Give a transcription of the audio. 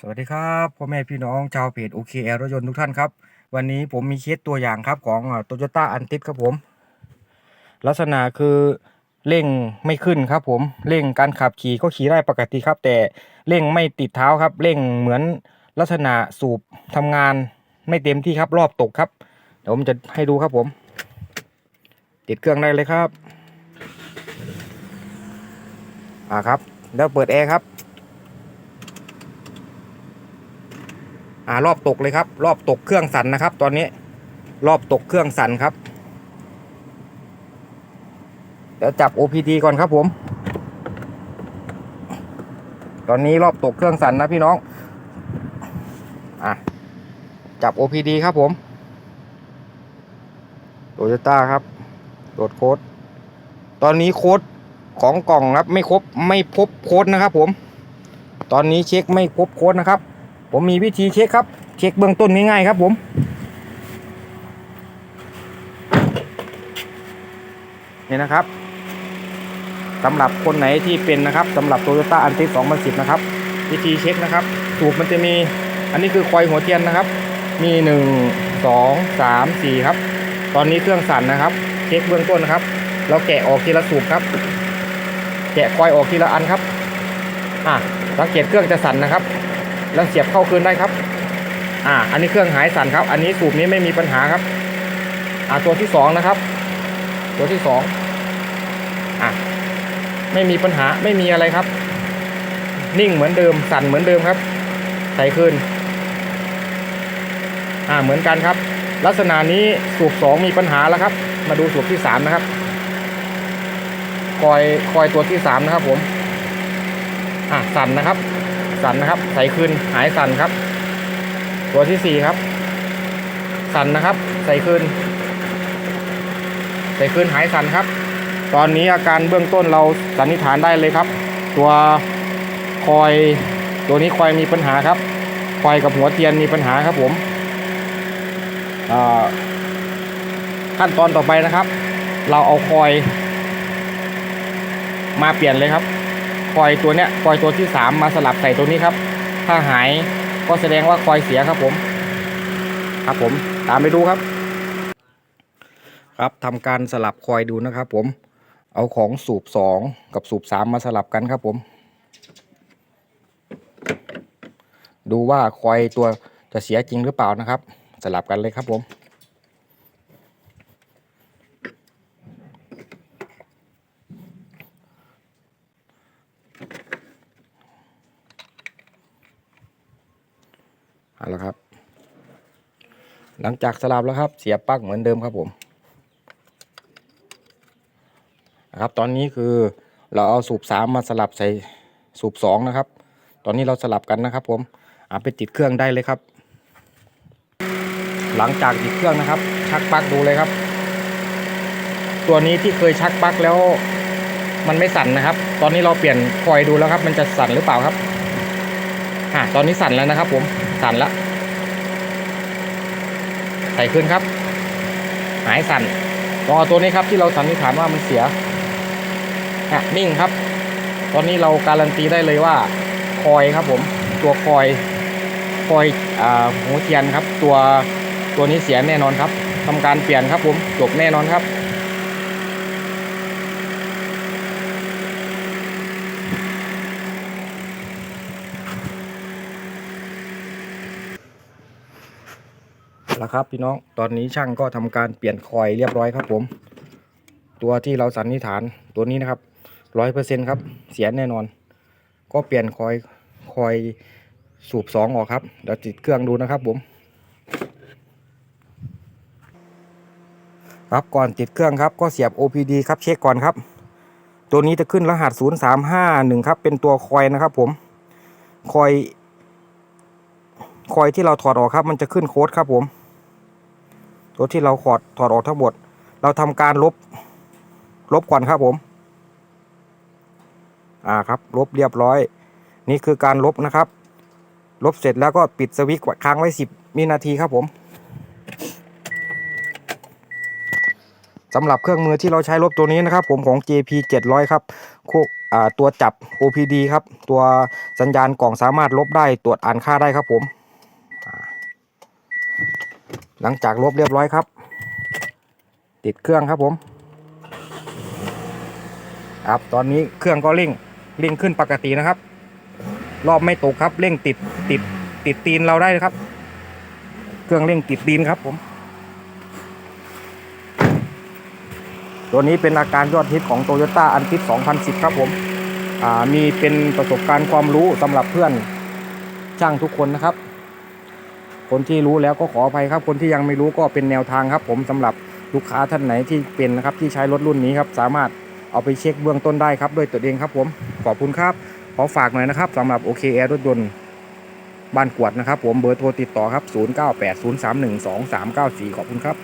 สวัสดีครับพ่อแม่พี่น้องชาวเพจโอเคแอรถยนต์ทุกท่านครับ วันนี้ผมมีเคสตัวอย่างครับของโตโยต้าอันติสครับผม ลักษณะคือเร่งไม่ขึ้นครับผมเร่งการขับขี่ก็ขี่ได้ปกติครับ แต่เร่งไม่ติดเท้าครับเร่งเหมือนลักษณะสูบทำงานไม่เต็มที่ครับรอบตกครับเดี๋ยวผมจะให้ดูครับผม ติดเครื่องได้เลยครับ อ่าครับ แล้วเปิดแอร์ครับ อ่ารอบตกเลยครับ รอบตกเครื่องสั่นนะครับ ตอนนี้รอบตกเครื่องสั่นครับเดี๋ยวจับ OPD ก่อนครับผม ตอนนี้รอบตกเครื่องสั่นนะพี่น้องอะจับ OPD ครับผมโตโยต้าครับโหลดโค้ด ตอนนี้โค้ดของกล่องครับไม่ครบไม่พบโค้ดนะครับผม ตอนนี้เช็คไม่พบโค้ดนะครับ ผมมีวิธีเช็คครับ เช็คเบื้องต้นง่ายๆครับผมนี่นะครับสำหรับคนไหนที่เป็นนะครับสำหรับ Toyota a n t i 2010 นะครับ วิธีเช็คนะครับ สูบมันจะมีอันนี้คือคอยหัวเทียนนะครับ มี 1 2 3 4 ครับ ตอนนี้เครื่องสั่นนะครับ เช็คเบื้องต้นนะครับ เราแกะออกทีละสูบครับ แกะคอยออกทีละอันครับอะสังเกตเครื่องจะสั่นนะครับ แล้วเสียบเข้าคืนได้ครับ อ่า อันนี้เครื่องหายสั่นครับ อันนี้สูบนี้ไม่มีปัญหาครับ อ่าตัวที่สองนะครับ ตัวที่สองอะไม่มีปัญหาไม่มีอะไรครับ นิ่งเหมือนเดิมสั่นเหมือนเดิมครับ ใส่คืนอ่าเหมือนกันครับ ลักษณะนี้สูบสองมีปัญหาแล้วครับ มาดูสูบที่สามนะครับคอยคอยตัวที่สามนะครับผม อะสั่นนะครับ สั่นนะครับ ใส่คืนหายสั่นครับ ตัวที่สี่ครับ สั่นนะครับ ใส่คืนใส่คืนหายสั่นครับ ตอนนี้อาการเบื้องต้นเราสันนิษฐานได้เลยครับ ตัวคอยตัวนี้คอยมีปัญหาครับคอยกับหัวเทียนมีปัญหาครับผมขั้นตอนต่อไปนะครับ เราเอาคอยมาเปลี่ยนเลยครับ คอยตัวเนี้ยคอยตัวที่สามมาสลับใส่ตัวนี้ครับ ถ้าหายก็แสดงว่าคอยเสียครับผม ครับผมตามไปดูครับ ครับทำการสลับคอยดูนะครับผมเอาของสูบสองกับสูบสามมาสลับกันครับผม ดูว่าคอยตัวจะเสียจริงหรือเปล่านะครับ สลับกันเลยครับผม เอาละครับ หลังจากสลับแล้วครับ เสียบปลั๊กเหมือนเดิมครับผมนะครับตอนนี้คือเราเอาสูบสามมาสลับใส่สูบสองนะครับ ตอนนี้เราสลับกันนะครับ ผมเอาไปติดเครื่องได้เลยครับ หลังจากติดเครื่องนะครับ ชักปลั๊กดูเลยครับ ตัวนี้ที่เคยชักปลั๊กแล้ว มันไม่สั่นนะครับ ตอนนี้เราเปลี่ยนคอยดูแล้วครับ มันจะสั่นหรือเปล่าครับอะตอนนี้สั่นแล้วนะครับ ผม สั่นแล้วใส่ขึ้นครับ หายสั่นลองตัวนี้ครับที่เราสันนิษฐานว่ามันเสียอะนิ่งครับ ตอนนี้เราการันตีได้เลยว่า คอยครับผม ตัวคอย คอยอ่าหัวเทียนครับ ตัวตัวนี้เสียแน่นอนครับทำการเปลี่ยนครับผมจบแน่นอนครับ แล้วครับพี่น้องตอนนี้ช่างก็ทำการเปลี่ยนคอยเรียบร้อยครับผม ตัวที่เราสันนิษฐานตัวนี้นะครับร้อยเปอร์เซ็นครับเสียแน่นอน ก็เปลี่ยนคอยคอยสูบสองออกครับเดี๋ยวติดเครื่องดูนะครับผมครับก่อนติดเครื่องครับก็เสียบ OPD ครับเช็คก่อนครับ ตัวนี้จะขึ้นรหัส 0351 ครับเป็นตัวคอยนะครับผมคอยคอยที่เราถอดออกครับ มันจะขึ้นโค้ดครับผม ตัวที่เราถอดถอดออกทั้งหมด เราทำการลบ ลบก่อนครับผม อ่าครับ ลบเรียบร้อย นี่คือการลบนะครับ ลบเสร็จแล้วก็ปิดสวิตช์ค้างไว้สิบวินาทีครับผมสำหรับเครื่องมือที่เราใช้ลบตัวนี้นะครับ ผมของ JP 700 ครับโคอ่าตัวจับ OPD ครับ ตัวสัญญาณกล่องสามารถลบได้ตรวจอ่านค่าได้ครับผม หลังจากลบเรียบร้อยครับ ติดเครื่องครับผมครับตอนนี้เครื่องก็เร่งเร่งขึ้นปกตินะครับ รอบไม่ตกครับเร่งติดติดติดตีนเราได้ครับ เครื่องเร่งติดตีนครับผม ตัวนี้เป็นอาการยอดฮิตของ Toyota a n t i 2010 ครับผมอ่ามีเป็นประสบการณ์ความรู้สำหรับเพื่อนช่างทุกคนนะครับ คนที่รู้แล้วก็ขออภัยครับ คนที่ยังไม่รู้ก็เป็นแนวทางครับ ผมสำหรับลูกค้าท่านไหนที่เป็นนะครับที่ใช้รถรุ่นนี้ครับสามารถเอาไปเช็คเบื้องต้นได้ครับด้วยตัวเองครับ ผมขอบคุณครับขอฝากหน่อยนะครับสำหรับ OK Air รถยนต์บ้านกวดนะครับ ผมเบอร์โทรติดต่อครับ 0980312394 ขอบคุณครับ